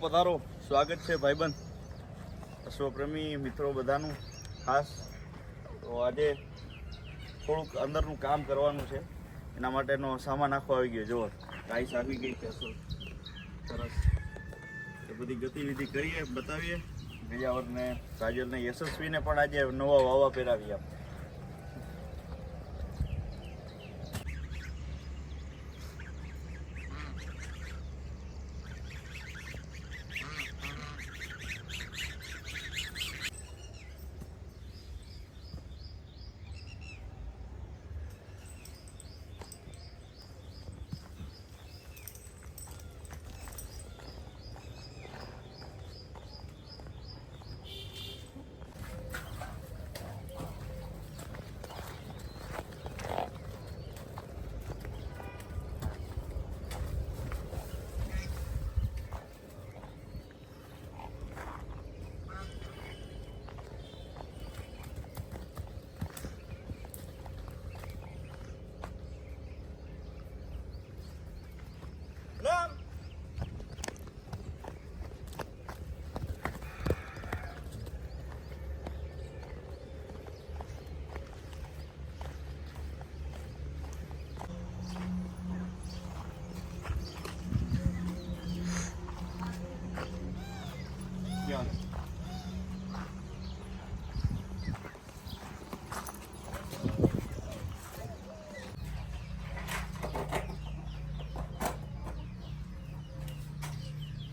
પધારો. સ્વાગત છે ભાઈબંધ, અશ્વપ્રેમી મિત્રો બધાનું, ખાસ. તો આજે થોડુંક અંદરનું કામ કરવાનું છે. એના માટેનો સામાન આખો આવી ગયો, જુઓ. ટાઈસ આવી ગઈ અસલ સરસ. એ બધી ગતિવિધિ કરીએ, બતાવીએ. બીજાવરને કાજલને યશસ્વીને પણ આજે નવા વાવા પહેરાવી આપણે.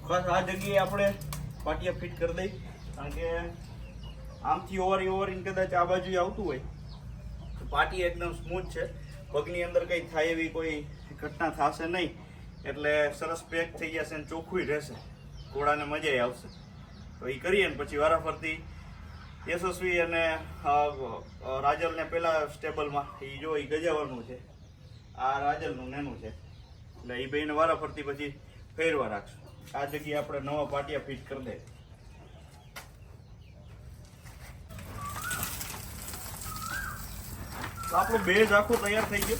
ખાસ આ જગ્યાએ આપણે પાટિયા ફિટ કરી દઈ, કારણ કે આમથી ઓવરી ઓવરીને કદાચ આ બાજુ આવતું હોય, તો પાટી એકદમ સ્મૂથ છે. પગની અંદર કંઈ થાય એવી કોઈ ઘટના થશે નહીં. એટલે સરસ પેક થઈ જશે અને ચોખ્ખું રહેશે. ઘોડાને મજા આવશે. તો એ કરીએ ને પછી વારાફરતી યશસ્વી અને રાજલને પહેલાં સ્ટેબલમાં. એ જો એ ગજાવાનું છે. આ રાજલનું નેનું છે. એટલે એ ભાઈને વારાફરતી પછી ફેરવા રાખશું. આ જગ્યાએ આપણે નવા પાટિયા ફિટ કરી દે. આપણો બેઝ આખો તૈયાર થઈ ગયો.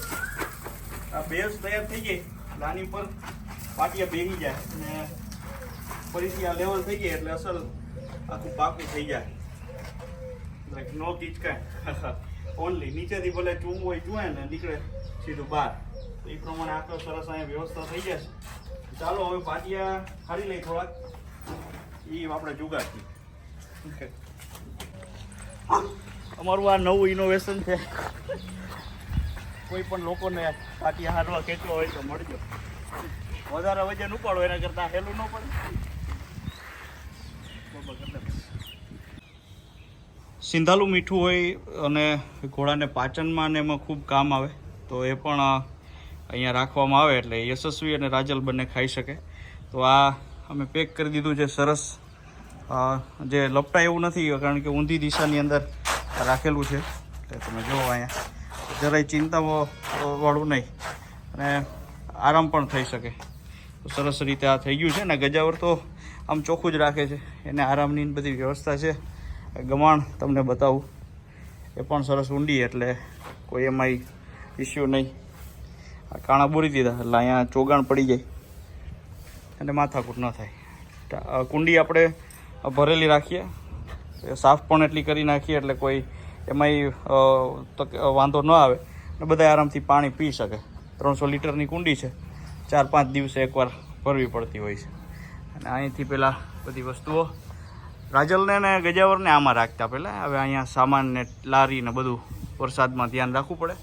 આ બેઝ તૈયાર થઈ ગઈ. એટલે પર પાટિયા બેસી જાય અને ફરીથી આ લેવલ થઈ ગઈ એટલે અસલ આખું પાકું થઈ જાય. લાઈક નો કિચકાય. ઓનલી નીચેથી ભલે ચૂમ હોય ચૂએ ને નીકળે સીધું બહાર. તો એ પ્રમાણે આખો સરસ અહીંયા વ્યવસ્થા થઈ જશે. ચાલો હવે પાટિયા ખાલી લઈ થોડાક. એ આપણે જુગાડથી અમારું આ નવું ઇનોવેશન છે. કોઈ પણ લોકોને પાટિયા હારવા ખેંચવો હોય તો મળજો. વધારે વજન ઉપાડો એના કરતાં હેલું ન પડે. સિંધાલું મીઠું હોય અને ઘોડાને પાચનમાં ને એમાં ખૂબ કામ આવે તો એ પણ અહીંયા રાખવામાં આવે એટલે યશસ્વી અને રાજલ બંને ખાઈ શકે. તો આ અમે પેક કરી દીધું છે સરસ. જે લપટાય એવું નથી, કારણ કે ઊંધી દિશાની અંદર રાખેલું છે. એટલે તમે જુઓ અહીંયા. જરાય ચિંતાઓ વાળું નહીં. અને આરામ પણ થઈ શકે. તો સરસ રીતે આ થઈ ગયું છે ને ગજાવર તો આમ ચોખ્ખું જ રાખે છે. એને આરામની બધી વ્યવસ્થા છે. ગમાણ તમને બતાવું. એ પણ સરસ ઊંડી, એટલે કોઈ એમાંય ઇસ્યુ નહીં. કાણા બોરી દીધા, એટલે અહીંયા ચોગાણ પડી જાય. અને માથાકૂટ ન થાય. કુંડી આપણે ભરેલી રાખીએ. સાફ પણ એટલી કરી નાખીએ, એટલે કોઈ એમાંય વાંધો ન આવે. અને બધા આરામથી પાણી પી શકે. ત્રણસો લીટરની કુંડી છે. ચાર પાંચ દિવસે એકવાર ભરવી પડતી હોય છે. અને અહીંથી પહેલાં બધી વસ્તુઓ. રાજલને ને ગજાવરને આમાં રાખતા પહેલાં. હવે અહીંયા સામાન ને લારી ને બધું વરસાદમાં ધ્યાન રાખવું પડે.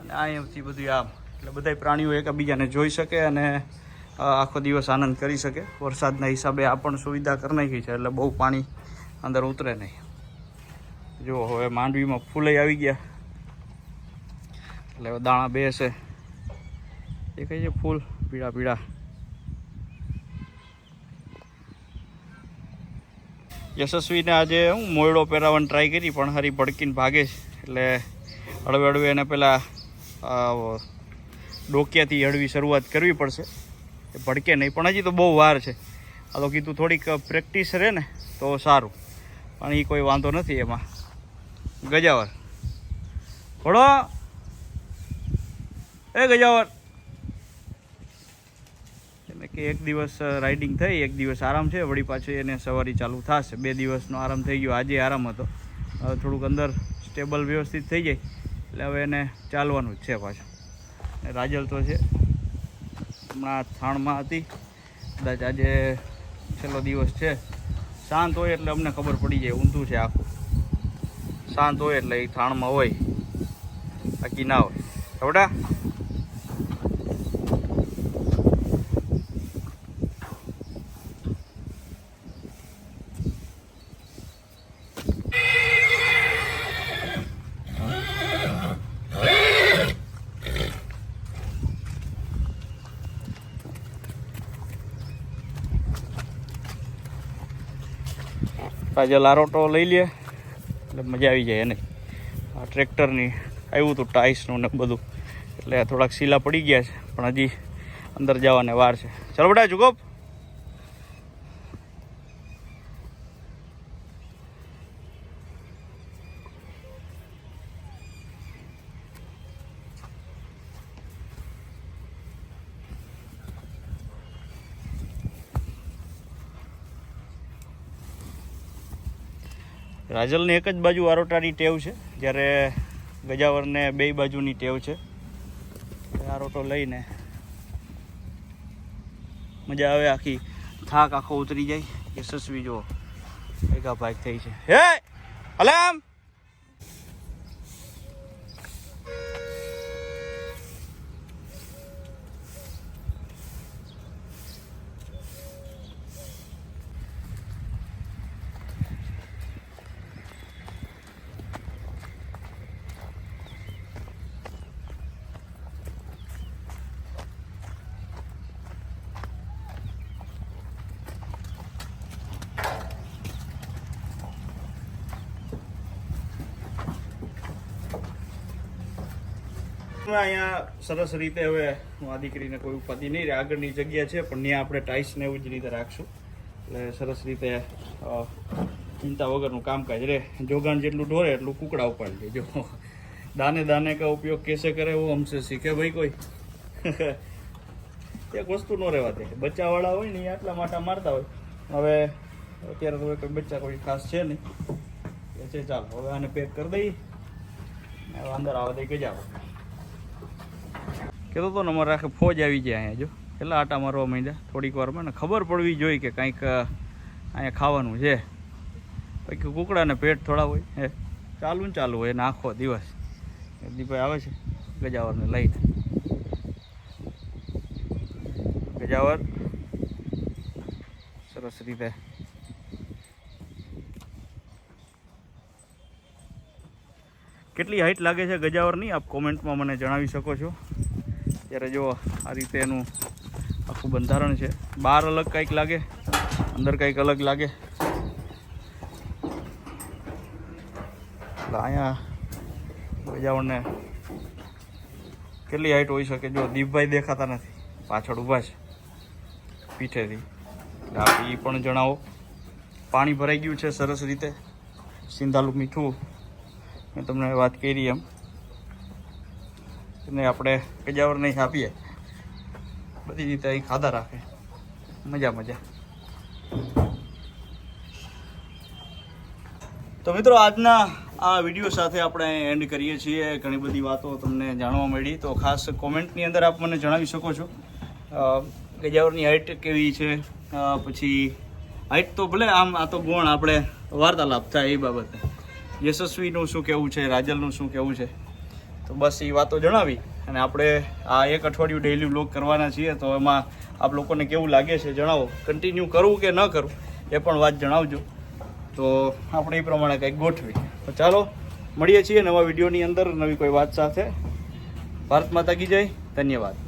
અને અહીંયાથી બધું આમ એટલે બધા પ્રાણીઓ એકબીજાને જોઈ શકે અને આખો દિવસ આનંદ કરી શકે. વરસાદના હિસાબે આ પણ સુવિધા કરી નાખી છે એટલે બહુ પાણી અંદર ઉતરે નહીં. જો હવે માંડવીમાં ફૂલે આવી ગયા. એટલે દાણા બેસે એ કહીએ છે ફૂલ? પીળા પીળા. યશસ્વીને આજે હું મોયડો પહેરાવવાની ટ્રાય કરી પણ હરી ભડકીને ભાગે એટલે હળવે હળવે એને આ, ડોકિયાથી હળવી શરૂઆત કરવી પડશે. એ ભડકે નહીં, પણ હજી તો બહુ વાર છે. આ તો કીધું થોડીક પ્રેક્ટિસ રહે ને, તો સારું. પણ એ કોઈ વાંધો નથી એમાં. ગજાવર. ઘોડો એ ગજાવર. એટલે કે એક દિવસ રાઇડિંગ થઈ, એક દિવસ આરામ છે, વળી પાછી એને સવારી ચાલુ થશે. બે દિવસનો આરામ થઈ ગયો, આજે આરામ હતો. હવે થોડુંક અંદર સ્ટેબલ વ્યવસ્થિત થઈ જાય. એટલે હવે એને ચાલવાનું જ છે પાછું. રાજલ તો છે. હમણાં થાણમાં હતી. કદાચ આજે છેલ્લો દિવસ છે. શાંત હોય એટલે અમને ખબર પડી જાય, ઊંધું છે આખું. શાંત હોય એટલે એ થાણમાં હોય. બાકી ના હોય. ખબડા આજે લારોટો લઈ લે. એટલે મજા આવી જાય એને. આ ટ્રેક્ટરની આવ્યું હતું ટાઈસનું ને બધું. એટલે થોડાક સીલા પડી ગયા છે, પણ હજી અંદર જવાને વાર છે. ચાલો બેટા જુગોપ રાજલની એક જ બાજુ આરોટાની ટેવ છે, જ્યારે ગજાવરને બે બાજુની ટેવ છે. આરોટો લઈને મજા આવે આખી થાક આખો ઉતરી જાય. યશસ્વી જો ભેગા ભાગ થઈ છે. હે! હલે હવે અહીંયા સરસ રીતે હવે આ દીકરીને કોઈ ઉપાધિ નહીં રહે. આગળની જગ્યા છે, પણ ત્યાં આપણે ટાઈસ ને એવું જ રીતે રાખશું. એટલે સરસ રીતે ચિંતા વગરનું કામકાજ રહે. જોગાણ જેટલું ઢોરે એટલું કુકડા ઉપાડી દેજો. દાને દાને કા ઉપયોગ કેસે કરે એવું અમશે શીખે ભાઈ કોઈ? એક વસ્તુ ન રહેવા દે. બચ્ચાવાળા હોય ને આટલા માટા મારતા હોય. હવે અત્યારે તો કોઈ બચ્ચા કોઈ ખાસ છે નહીં. એ છે ચાલો, હવે આને પેક કરી દઈ ને અંદર આવવા દઈ ગજાવો. કહેતો તો ને અમારે આખે ફોજ આવી જાય અહીંયા, જો. કેટલા આટા મારવા માંડ્યા? થોડીક વારમાં ને ખબર પડવી જોઈએ કે કંઈક અહીંયા ખાવાનું છે. પછી કુકડાને પેટ થોડા હોય. હે, ચાલુ ને ચાલુ હોય, એને આખો દિવસ. દીપાઈ આવે છે ગજાવરને લઈને ગજાવર. સરસ રીતે. કેટલી હાઈટ લાગે છે ગજાવરની? આપ કોમેન્ટમાં મને જણાવી શકો છો. ત્યારે જો આ રીતે એનું આખું બંધારણ છે. બહાર અલગ કંઈક લાગે, અંદર કંઈક અલગ લાગે. એટલે અહીંયા બજાવણને કેટલી હાઈટ હોઈ શકે? જો દીપભાઈ દેખાતા નથી. પાછળ ઊભા છે. પીઠેથી. એટલે એ પણ જણાવો. પાણી ભરાઈ ગયું છે સરસ રીતે. સિંધાલું મીઠું. મેં તમને વાત કરી એમ. એને આપણે કજાવર નહીં આપીએ બધી રીતે અહીં ખાધા રાખે. મજા મજા. તો મિત્રો, આજના આ વીડિયો સાથે આપણે એન્ડ કરીએ છીએ. ઘણી બધી વાતો તમને જાણવા મળી. તો ખાસ કોમેન્ટની અંદર આપ મને જણાવી શકો છો. ગજાવરની હાઇટ કેવી છે? પછી હાઇટ તો ભલે આમ, આ તો ગુણ, આપણે વાર્તાલાપ થાય એ બાબતે. યશસ્વીનું શું કહેવું છે? રાજલનું શું કહેવું છે? તો બસ એ વાતો જણાવી. અને આપણે આ એક અઠવાડિયું ડેઇલી વ્લોગ કરવાના છીએ, તો એમાં આપ લોકોને કેવું લાગે છે જણાવો. કન્ટિન્યુ કરવું કે ન કરવું એ પણ વાત જણાવજો. તો આપણે એ પ્રમાણે કંઈક ગોઠવી તો ચાલો, મળીએ છીએ નવા વિડીયોની અંદર, નવી કોઈ વાત સાથે. ભારત માતા કી જય, ધન્યવાદ.